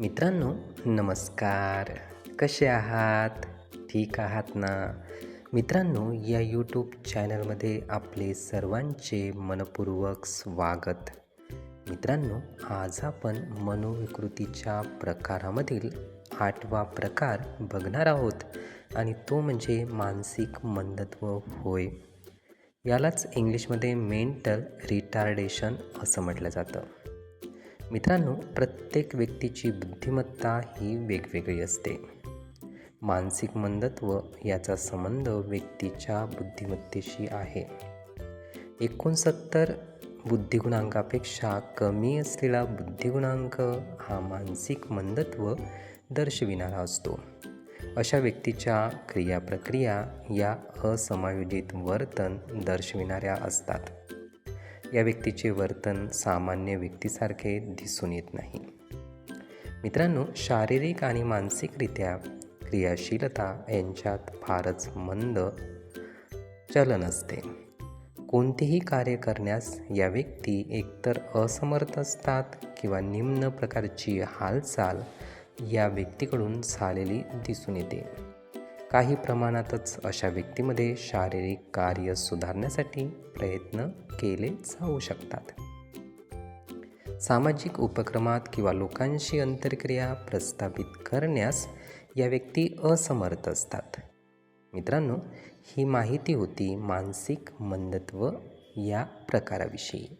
मित्रांनो नमस्कार. कसे आहात? ठीक आहात ना? मित्रांनो या यूट्यूब चॅनलमध्ये आपले सर्वांचे मनपूर्वक स्वागत. मित्रांनो आज आपण मनोविकृतीच्या प्रकारामधील आठवा प्रकार बघणार आहोत आणि तो म्हणजे मानसिक मंदत्व होय. यालाच इंग्लिशमध्ये मेंटल रिटार्डेशन असं म्हटलं जातं. मित्रांनो प्रत्येक व्यक्तीची बुद्धिमत्ता ही वेगवेगळी असते. मानसिक मंदत्व याचा संबंध व्यक्तीच्या बुद्धिमत्तेशी आहे. एकोणसत्तर बुद्धिगुणांकापेक्षा कमी असलेला बुद्धिगुणांक हा मानसिक मंदत्व दर्शविणारा असतो. अशा व्यक्तीच्या क्रियाप्रक्रिया या असमायोजित वर्तन दर्शविणाऱ्या असतात. या व्यक्तीचे वर्तन सामान्य व्यक्तीसारखे दिसून येत नाही. मित्रांनो शारीरिक आणि मानसिकरित्या क्रियाशीलता यांच्यात फारच मंद चलन असते. कोणतेही कार्य करण्यास या व्यक्ती एकतर असमर्थ असतात किंवा निम्न प्रकारची हालचाल या व्यक्तीकडून झालेली दिसून येते. काही प्रमाणातच अशा व्यक्तीमध्ये शारीरिक कार्य सुधारण्यासाठी प्रयत्न केले जाऊ शकतात. सामाजिक उपक्रमात किंवा लोकांशी अंतर्क्रिया प्रस्थापित करण्यास या व्यक्ती असमर्थ असतात. मित्रांनो ही माहिती होती मानसिक मंदत्व या प्रकाराविषयी.